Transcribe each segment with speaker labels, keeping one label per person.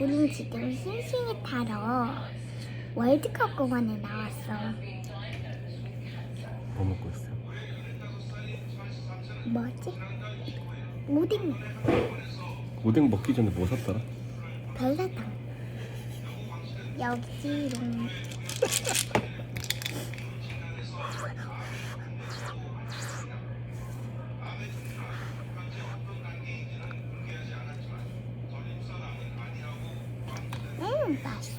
Speaker 1: 우린 지금 싱싱이 타러 월드컵 공원에 나왔어.
Speaker 2: 뭐 먹고 있어?
Speaker 1: 뭐지? 오뎅
Speaker 2: 오뎅 먹기 전에 뭐 샀더라?
Speaker 1: 별사탕. 여기롱. 음, 맛있어.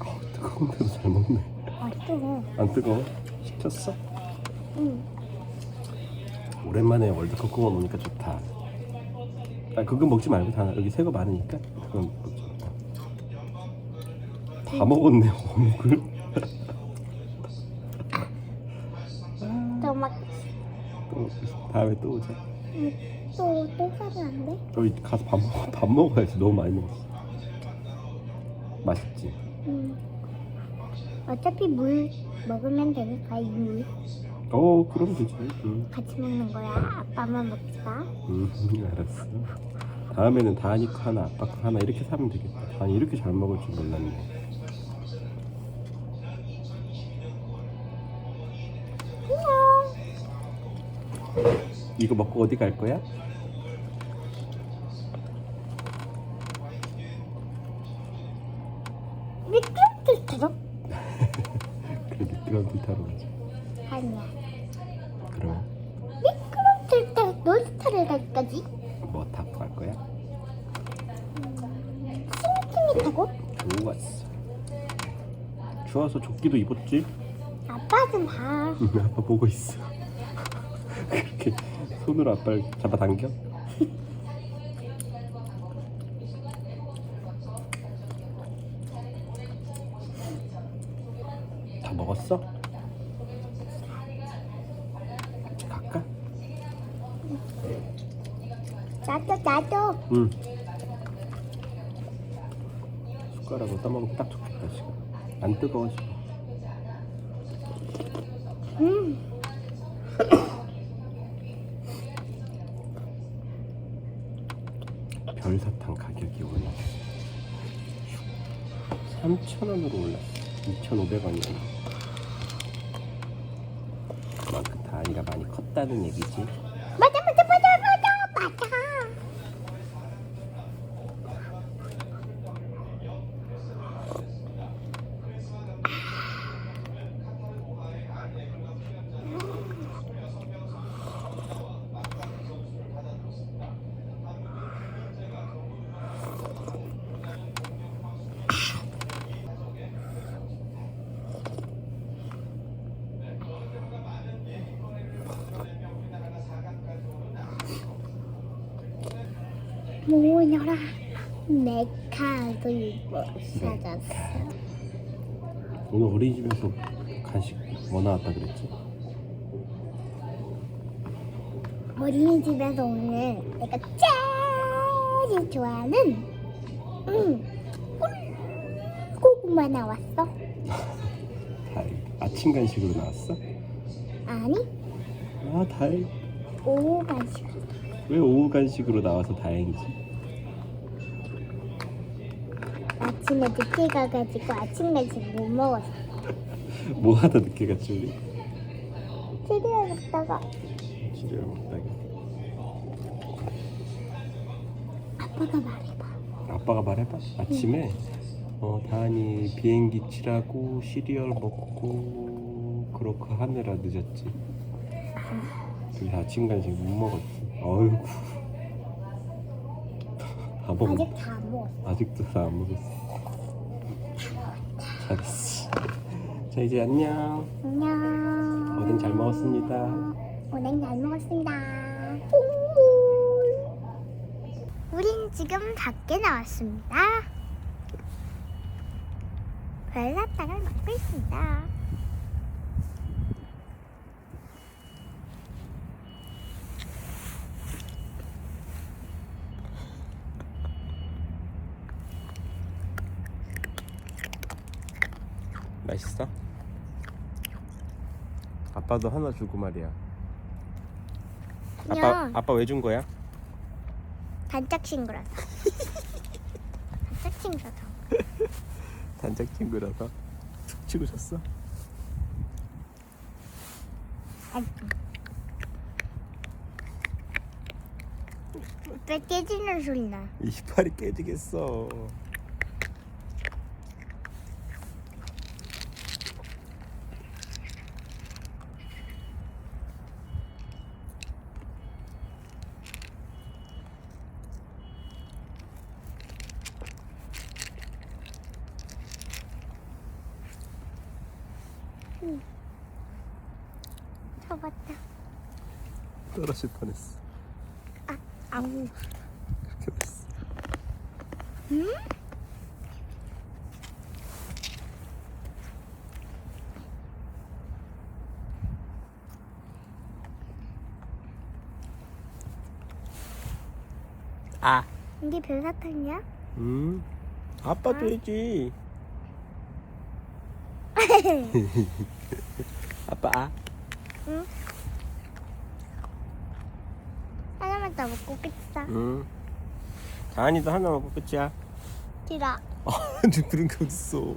Speaker 2: 아, 뜨거운데도 잘 먹네.
Speaker 1: 아, 뜨거.
Speaker 2: 안 뜨거워? 시켰어?
Speaker 1: 응.
Speaker 2: 오랜만에 월드컵 공원 오니까 좋다. 아, 그거 먹지 말고 다 여기 새거 많으니까 그건 먹지 마. 다 먹었네 어묵을. 다음에 또 오자.
Speaker 1: 또, 또 사면 안 돼?
Speaker 2: 여기 가서 밥 먹어. 밥 먹어야지 너무 많이 먹었어. 맛있지?
Speaker 1: 응. 어차피 물 먹으면 되니까 이 물.
Speaker 2: 어 그럼 되지. 응.
Speaker 1: 같이 먹는 거야. 아빠만 먹자.
Speaker 2: 음, 알았어. 다음에는 거 하나, 아빠 거 하나 이렇게 사면 되겠다. 다은이 이렇게 잘 먹을 줄 몰랐네.
Speaker 1: 안녕.
Speaker 2: 이거 먹고 어디 갈 거야?
Speaker 1: 미끄럼틀 타러?
Speaker 2: 그래 미끄럼틀 타러.
Speaker 1: 아니야.
Speaker 2: 그럼
Speaker 1: 미끄럼틀 타러 놀이터를 갈 거지?
Speaker 2: 뭐 타고 갈 거야?
Speaker 1: 싱싱이 타고?
Speaker 2: 좋았어. 추워서 조끼도 입었지?
Speaker 1: 아빠 좀 봐.
Speaker 2: 응, 아빠 보고 있어. 그렇게 손으로 아빠를 잡아당겨? 다 먹었어? 갈까?
Speaker 1: 나도 나도.
Speaker 2: 응. 숟가락으로 떠먹으면 딱 좋겠다 지금. 안 뜨거워 지금.
Speaker 1: 음.
Speaker 2: 별사탕 가격이 올랐어. 3,000원으로 올랐어. 2,500원이야. 그만큼 다이가 많이 컸다는 얘기지.
Speaker 1: 맞아 맞아 맞아 맞아 맞아. 모여라. 내 카드 사줬어.
Speaker 2: 오늘 어린이집에서 간식 뭐 나왔다 그랬지?
Speaker 1: 어린이집에서 오늘 내가 제일 좋아하는 음, 고구마 나왔어.
Speaker 2: 아침 간식으로 나왔어?
Speaker 1: 아니
Speaker 2: 아 다행.
Speaker 1: 오후 간식.
Speaker 2: 왜 오후 간식으로 나와서 다행이지?
Speaker 1: 아침에 늦게 가가지고 아침 간식 못 먹었어.
Speaker 2: 뭐 하다 늦게 갔지 우리?
Speaker 1: 최대한 먹다가
Speaker 2: 시리얼 먹다가.
Speaker 1: 아빠가 말해봐.
Speaker 2: 아빠가 말해봐. 아침에 어 다은이 비행기 치라고 시리얼 먹고 그렇게 하느라 늦었지. 그래서 아침 간식 못 먹었지. 어이구. 다 먹었.
Speaker 1: 아직 다 안 먹었어.
Speaker 2: 아직도 다 안 먹었어. 잘했어. 자 이제 안녕.
Speaker 1: 안녕.
Speaker 2: 오뎅 잘 먹었습니다.
Speaker 1: 오뎅 잘 먹었습니다. 꿀. 우린 지금 밖에 나왔습니다. 별사탕을 먹고 있습니다.
Speaker 2: 맛있어? 아빠도 하나 주고 말이야. 아빠 아빠 왜 준 거야?
Speaker 1: 단짝 친구라서. 단짝 친구라서.
Speaker 2: 단짝 친구라서 툭 치고 잤어.
Speaker 1: 왜 깨지는 소리 나?
Speaker 2: 이빨이 깨지겠어.
Speaker 1: 잡았다.
Speaker 2: 떨어질 뻔했어.
Speaker 1: 아우.
Speaker 2: 그렇게 됐어.
Speaker 1: 응?
Speaker 2: 아.
Speaker 1: 이게 별사탕이야?
Speaker 2: 음. 아빠 줘야지. 아빠 아.
Speaker 1: 응. 하나만 더 먹고 끝이다.
Speaker 2: 응. 다한이도 하나 먹고 끝이야.
Speaker 1: 싫어.
Speaker 2: 아니 그런 게 어딨어.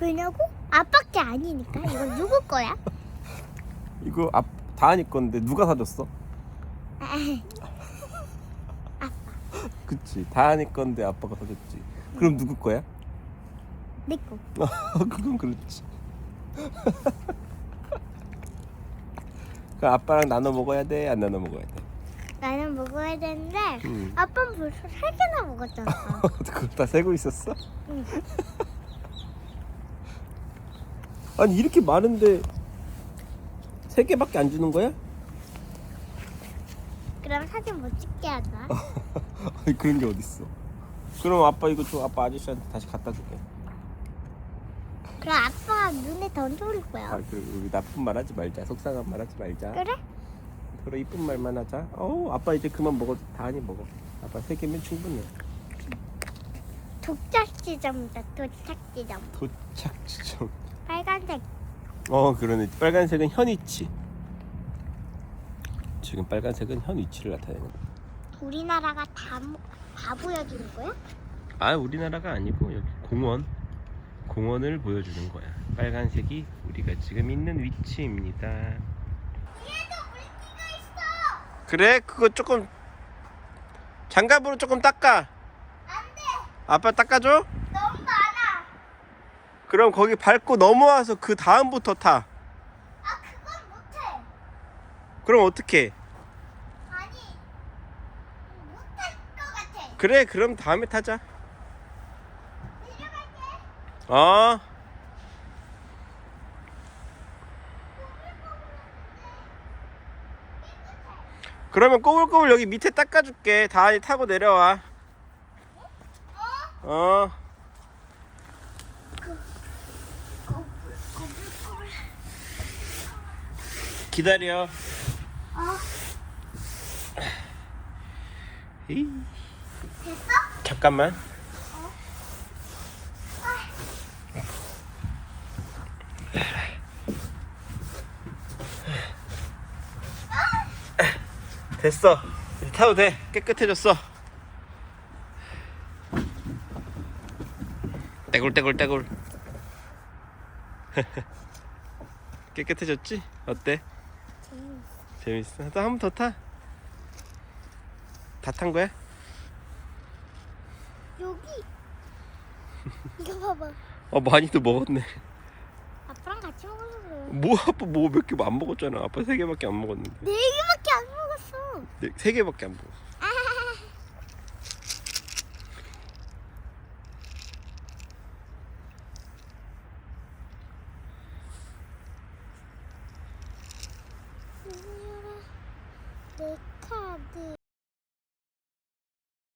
Speaker 1: 왜냐고? 아빠께 아니니까. 이거 누구 거야?
Speaker 2: 이거 아, 다한이 건데 누가 사줬어? 그치. 다한이 건데 아빠가 사줬지. 그럼 누구 거야?
Speaker 1: 내 거.
Speaker 2: 그건 그렇지. 그 아빠랑 나눠 먹어야 돼? 안 나눠 먹어야 돼?
Speaker 1: 나는 먹어야 되는데
Speaker 2: 응.
Speaker 1: 아빠는 벌써 세 개나 먹었잖아.
Speaker 2: 그걸 다 세고 있었어?
Speaker 1: 응.
Speaker 2: 아니 이렇게 많은데 세 개밖에 안 주는 거야?
Speaker 1: 그럼 사진 못 찍게 하자.
Speaker 2: 아니 그런 게 어딨어? 그럼 아빠 이거 줘. 아빠 아저씨한테 다시 갖다 줄게.
Speaker 1: 그럼 아빠가 눈에 던져올 거야.
Speaker 2: 아, 그 우리 나쁜 말 하지 말자. 속상한 말 하지 말자.
Speaker 1: 그래?
Speaker 2: 서로 이쁜 말만 하자. 어, 아빠 이제 그만 먹어. 다한이 먹어. 아빠 세 개면 충분해.
Speaker 1: 도착 지점이다. 도착 지점.
Speaker 2: 도착 지점.
Speaker 1: 빨간색.
Speaker 2: 어, 그러네. 빨간색은 현 위치. 지금 빨간색은 현 위치를 나타내는 거야.
Speaker 1: 우리나라가 다, 모- 다 보여주는 거야?
Speaker 2: 아, 우리나라가 아니고 여기 공원. 공원을 보여주는 거야. 빨간색이 우리가 지금 있는 위치입니다. 그래? 그거 조금 장갑으로 조금 닦아.
Speaker 1: 안 돼.
Speaker 2: 아빠 닦아줘?
Speaker 1: 너무 많아.
Speaker 2: 그럼 거기 밟고 넘어와서 그 다음부터 타.
Speaker 1: 아 그건 못해.
Speaker 2: 그럼 어떻게?
Speaker 1: 아니 못할 것 같아.
Speaker 2: 그래, 그럼 다음에 타자. 어. 그러면 꼬불꼬불 여기 밑에 닦아줄게. 다한이 타고 내려와. 어. 기다려.
Speaker 1: 어 됐어?
Speaker 2: 잠깐만. 됐어. 이제 타도 돼. 깨끗해졌어. 떼굴떼굴떼굴. 깨끗해졌지? 어때?
Speaker 1: 재밌어.
Speaker 2: 재밌어. 또 한 번 더 타. 다 탄 거야?
Speaker 1: 여기. 이거 봐봐.
Speaker 2: 어 많이도 먹었네.
Speaker 1: 아빠랑 같이 먹어서 그래.
Speaker 2: 뭐 아빠 뭐 몇 개 안 먹었잖아. 아빠 세 개밖에 안 먹었는데.
Speaker 1: 네.
Speaker 2: 네, 세 개밖에 안 먹었어.